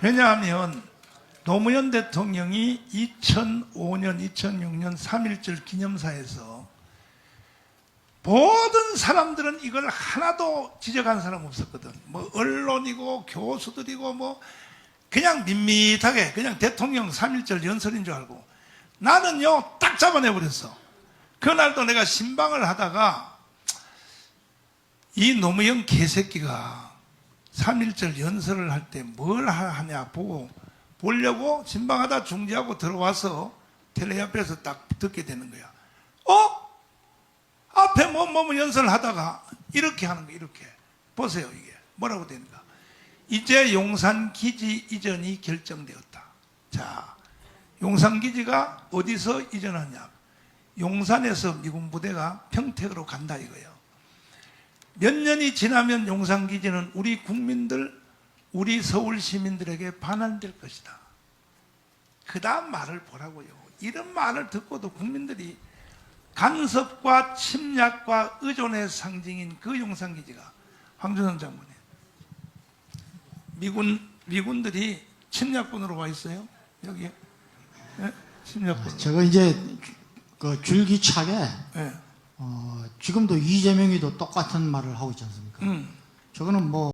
왜냐하면 노무현 대통령이 2005년, 2006년 3.1절 기념사에서 모든 사람들은 이걸 하나도 지적한 사람 없었거든. 뭐 언론이고 교수들이고 뭐 그냥 밋밋하게 그냥 대통령 3.1절 연설인 줄 알고 나는요 딱 잡아내버렸어. 그날도 내가 신방을 하다가 이 노무현 개새끼가 3.1절 연설을 할 때 뭘 하냐 보고 보려고 신방하다 중지하고 들어와서 텔레 앞에서 딱 듣게 되는 거야. 어? 앞에 뭐, 뭐, 뭐 연설을 하다가 이렇게 하는 거, 이렇게. 보세요, 이게. 뭐라고 되는가. 이제 용산 기지 이전이 결정되었다. 자, 용산 기지가 어디서 이전하냐. 용산에서 미군 부대가 평택으로 간다 이거예요. 몇 년이 지나면 용산 기지는 우리 국민들, 우리 서울 시민들에게 반환될 것이다. 그 다음 말을 보라고요. 이런 말을 듣고도 국민들이 간섭과 침략과 의존의 상징인 그 용산기지가 황준성 장군이 미군 미군들이 침략군으로 와 있어요 여기 예? 침략군 제가 이제 그 줄기차게 예. 어, 지금도 이재명이도 똑같은 말을 하고 있지 않습니까? 음. 저거는 뭐